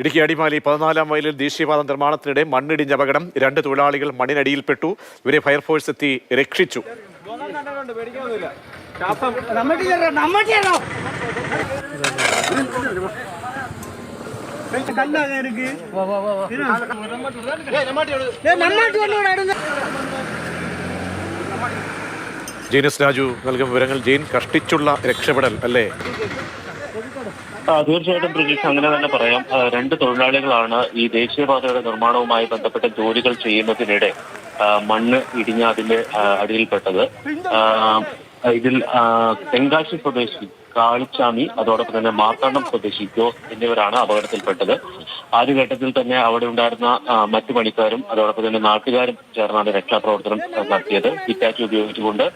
ഇടുക്കി അടിമാലി പതിനാലാം മൈലിൽ ദേശീയപാത നിർമ്മാണത്തിനിടെ മണ്ണിടിഞ്ഞ അപകടം. രണ്ട് തൊഴിലാളികൾ മണ്ണിനടിയിൽപ്പെട്ടു. ഇവരെ ഫയർഫോഴ്സ് എത്തി രക്ഷിച്ചു. ജെയിനസ് രാജു നൽകും വിവരങ്ങൾ. ജെയിൻ കഷ്ടിച്ചുള്ള രക്ഷപ്പെടൽ അല്ലേ? തീർച്ചയായിട്ടും പ്രതീക്ഷ അങ്ങനെ തന്നെ പറയാം. രണ്ട് തൊഴിലാളികളാണ് ഈ ദേശീയപാതയുടെ നിർമ്മാണവുമായി ബന്ധപ്പെട്ട ജോലികൾ ചെയ്യുന്നതിനിടെ മണ്ണ് ഇടിഞ്ഞ അതിന്റെ അടിയിൽപ്പെട്ടത്. ഇതിൽ തെങ്കാശി സ്വദേശി കാളിച്ചാമി അതോടൊപ്പം തന്നെ മാർത്താണ്ഡം സ്വദേശി ജോസ് എന്നിവരാണ് അപകടത്തിൽപ്പെട്ടത്. ആദ്യഘട്ടത്തിൽ തന്നെ അവിടെ ഉണ്ടായിരുന്ന മറ്റ് പണിക്കാരും അതോടൊപ്പം തന്നെ നാട്ടുകാരും ചേർന്നാണ് രക്ഷാപ്രവർത്തനം നടത്തിയത്. ഹിറ്റാച്ചി ഉപയോഗിച്ചുകൊണ്ട്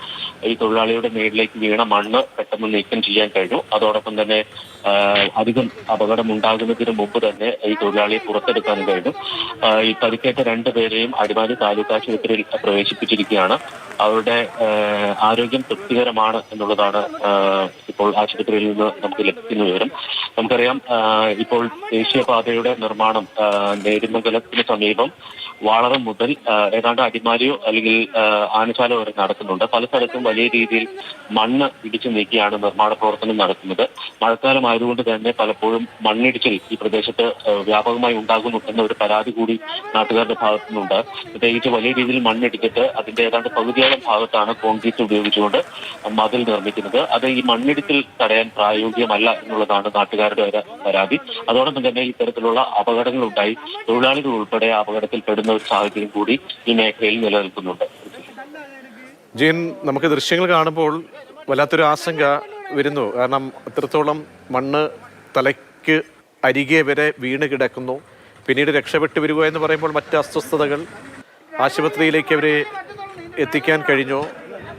ഈ തൊഴിലാളിയുടെ മേളിലേക്ക് വീണ മണ്ണ് പെട്ടെന്ന് നീക്കം ചെയ്യാൻ കഴിഞ്ഞു. അതോടൊപ്പം തന്നെ അധികം അപകടം ഉണ്ടാകുന്നതിന് മുമ്പ് തന്നെ ഈ തൊഴിലാളിയെ പുറത്തെടുക്കാനും കഴിഞ്ഞു. ഈ പരിക്കേറ്റ രണ്ടുപേരെയും അടിമാലി താലൂക്ക് ആശുപത്രിയിൽ പ്രവേശിപ്പിച്ചിരിക്കുകയാണ്. അവരുടെ ആരോഗ്യം തൃപ്തികരമാണ് എന്നുള്ളതാണ് ഇപ്പോൾ ആശുപത്രിയിൽ നിന്ന് നമുക്ക് ലഭിക്കുന്ന വിവരം. നമുക്കറിയാം ഇപ്പോൾ ദേശീയപാതയുടെ നിർമ്മാണം നേരുമംഗലത്തിന് സമീപം വളരെ മുതൽ ഏതാണ്ട് അടിമാലിയോ അല്ലെങ്കിൽ ആനശാലോ വരെ നടക്കുന്നുണ്ട്. പല സ്ഥലത്തും വലിയ രീതിയിൽ മണ്ണ് ഇടിച്ചു നീക്കിയാണ് നിർമ്മാണ പ്രവർത്തനം നടക്കുന്നത്. മഴക്കാലം ആയതുകൊണ്ട് തന്നെ പലപ്പോഴും മണ്ണിടിച്ചിൽ ഈ പ്രദേശത്ത് വ്യാപകമായി ഉണ്ടാകുന്നു എന്ന ഒരു പരാതി കൂടി നാട്ടുകാരുടെ ഭാഗത്തുനിന്നുണ്ട്. പ്രത്യേകിച്ച് വലിയ രീതിയിൽ മണ്ണിടിച്ചിട്ട് അതിന്റെ ഏതാണ്ട് പകുതിയോളം ഭാഗത്താണ് കോൺക്രീറ്റ് ഉപയോഗിച്ചുകൊണ്ട് മതിൽ നിർമ്മിക്കുന്നത്. അത് ഈ മണ്ണിടിച്ചിൽ തടയാൻ പ്രായോഗികമല്ല എന്നുള്ളതാണ് നാട്ടുകാരുടെ പരാതി. അതോടൊപ്പം തന്നെ ഇത്തരത്തിലുള്ള അപകടങ്ങൾ ഉണ്ടായി തൊഴിലാളികൾ ഉൾപ്പെടെ അപകടത്തിൽ പെടുന്ന ഒരു സാഹചര്യം കൂടി ഈ മേഖലയിൽ നിലനിൽക്കുന്നുണ്ട്. ജീൻ നമുക്ക് ദൃശ്യങ്ങൾ കാണുമ്പോൾ വല്ലാത്തൊരു ആശങ്ക വരുന്നു. കാരണം അത്രത്തോളം മണ്ണ് തലയ്ക്ക് അരികെ വരെ വീണ് കിടക്കുന്നു. പിന്നീട് രക്ഷപ്പെട്ടു വരിക എന്ന് പറയുമ്പോൾ മറ്റ് അസ്വസ്ഥതകൾ. ആശുപത്രിയിലേക്ക് അവരെ എത്തിക്കാൻ കഴിഞ്ഞോ.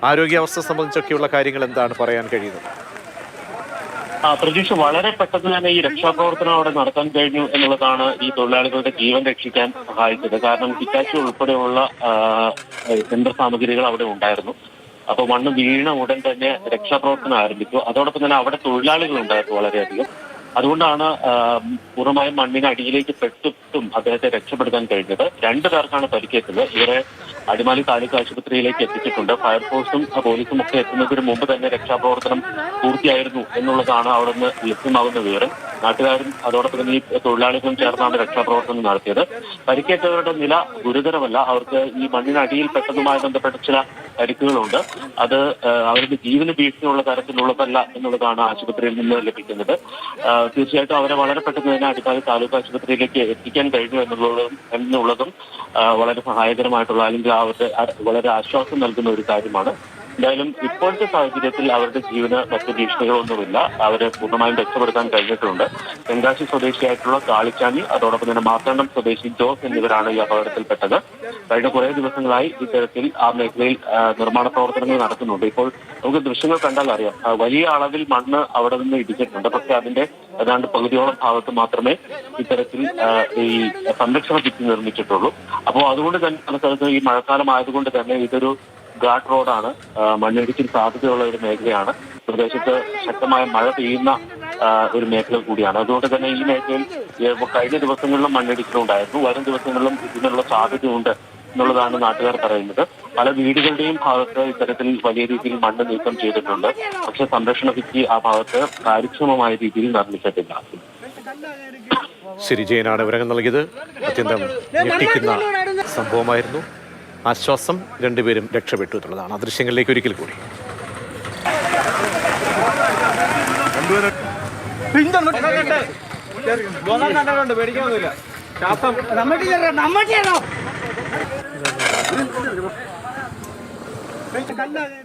ആരോഗ്യാവസ്ഥ സംബന്ധിച്ചൊക്കെയുള്ള കാര്യങ്ങൾ എന്താണ് പറയാൻ കഴിയുന്നത്? പ്രതീക്ഷ വളരെ പെട്ടെന്ന് തന്നെ ഈ രക്ഷാപ്രവർത്തനം അവിടെ നടത്താൻ കഴിഞ്ഞു എന്നുള്ളതാണ് ഈ തൊഴിലാളികളുടെ ജീവൻ രക്ഷിക്കാൻ സഹായിച്ചത്. കാരണം ഹിറ്റാച്ചി ഉൾപ്പെടെയുള്ള യന്ത്ര സാമഗ്രികൾ അവിടെ ഉണ്ടായിരുന്നു. അപ്പൊ മണ്ണ് വീണ ഉടൻ തന്നെ രക്ഷാപ്രവർത്തനം ആരംഭിച്ചു. അതോടൊപ്പം തന്നെ അവിടെ തൊഴിലാളികൾ ഉണ്ടായിരുന്നു വളരെയധികം. അതുകൊണ്ടാണ് പൂർണമായും മണ്ണിന് അടിയിലേക്ക് പെട്ടിട്ടും അദ്ദേഹത്തെ രക്ഷപ്പെടുത്താൻ കഴിഞ്ഞത്. രണ്ടു പേർക്കാണ് പരിക്കേറ്റത്. ഇവരെ അടിമാലി താലൂക്ക് ആശുപത്രിയിലേക്ക് എത്തിച്ചിട്ടുണ്ട്. ഫയർഫോഴ്സും പോലീസും ഒക്കെ എത്തുന്നതിന് മുമ്പ് തന്നെ രക്ഷാപ്രവർത്തനം പൂർത്തിയായിരുന്നു എന്നുള്ളതാണ് അവിടെ നിന്ന് ലഭ്യമാകുന്ന വിവരം. നാട്ടുകാരും അതോടൊപ്പം തന്നെ ഈ തൊഴിലാളികളും ചേർന്നാണ് രക്ഷാപ്രവർത്തനം നടത്തിയത്. പരിക്കേറ്റവരുടെ നില ഗുരുതരമല്ല. അവർക്ക് ഈ മണ്ണിനടിയിൽ പെട്ടതുമായി ബന്ധപ്പെട്ട ചില പരിക്കുകളുണ്ട്. അത് അവരുടെ ജീവന് ഭീഷണിയുള്ള തരത്തിലുള്ളതല്ല എന്നുള്ളതാണ് ആശുപത്രിയിൽ നിന്ന് ലഭിക്കുന്നത്. തീർച്ചയായിട്ടും അവരെ വളരെ പെട്ടെന്ന് തന്നെ അടിമാലി താലൂക്ക് ആശുപത്രിയിലേക്ക് എത്തിക്കാൻ കഴിഞ്ഞു എന്നുള്ളതും എന്നുള്ളതും വളരെ സഹായകരമായിട്ടുള്ള അല്ലെങ്കിൽ അവർക്ക് വളരെ ആശ്വാസം നൽകുന്ന ഒരു കാര്യമാണ്. എന്തായാലും ഇപ്പോഴത്തെ സാഹചര്യത്തിൽ അവരുടെ ജീവന് മറ്റു ഭീഷണികളൊന്നുമില്ല. അവരെ പൂർണമായും രക്ഷപ്പെടുത്താൻ കഴിഞ്ഞിട്ടുണ്ട്. തെങ്കാശി സ്വദേശിയായിട്ടുള്ള കാളിച്ചാനി അതോടൊപ്പം തന്നെ മാർത്താണ്ഡം സ്വദേശി ജോസ് എന്നിവരാണ് ഈ അപകടത്തിൽപ്പെട്ടത്. കഴിഞ്ഞ കുറേ ദിവസങ്ങളായി ഇത്തരത്തിൽ ആ മേഖലയിൽ നിർമ്മാണ പ്രവർത്തനങ്ങൾ നടക്കുന്നുണ്ട്. ഇപ്പോൾ നമുക്ക് ദൃശ്യങ്ങൾ കണ്ടാൽ അറിയാം. വലിയ അളവിൽ മണ്ണ് അവിടെ നിന്ന് ഇടിച്ചിട്ടുണ്ട്. പക്ഷെ അതിന്റെ ഏതാണ്ട് പകുതിയോളം ഭാഗത്ത് മാത്രമേ ഇത്തരത്തിൽ ഈ സംരക്ഷണ ഭിത്തി നിർമ്മിച്ചിട്ടുള്ളൂ. അപ്പോൾ അതുകൊണ്ട് തന്നെ ഈ മഴക്കാലം ആയതുകൊണ്ട് തന്നെ ഇതൊരു ഘാട്ട് റോഡാണ് മണ്ണിടിച്ചിൽ സാധ്യതയുള്ള ഒരു മേഖലയാണ്. പ്രദേശത്ത് ശക്തമായ മഴ പെയ്യുന്ന ഒരു മേഖല കൂടിയാണ്. അതുകൊണ്ട് തന്നെ ഈ മേഖലയിൽ കഴിഞ്ഞ ദിവസങ്ങളിലും മണ്ണിടിച്ചിലുണ്ടായിരുന്നു. വരും ദിവസങ്ങളിലും ഇതിനുള്ള സാധ്യതയുണ്ട് എന്നുള്ളതാണ് നാട്ടുകാർ പറയുന്നത്. പല വീടുകളുടെയും ഭാഗത്ത് ഇത്തരത്തിൽ വലിയ രീതിയിൽ മണ്ണ് നീക്കം ചെയ്തിട്ടുണ്ട്. പക്ഷെ സംരക്ഷണ ഭിത്തി ആ ഭാഗത്ത് കാര്യക്ഷമമായ രീതിയിൽ നിർമ്മിച്ചിട്ടില്ല. ശരി ജയനാണ് വിവരങ്ങൾ നൽകിയത്. അത്യന്തം സംഭവമായിരുന്നു. ആശ്വാസം രണ്ടുപേരും രക്ഷപ്പെട്ടു എന്നുള്ളതാണ്. ആ ദൃശ്യങ്ങളിലേക്ക് ഒരിക്കൽ കൂടി. കണ്ടുണ്ട്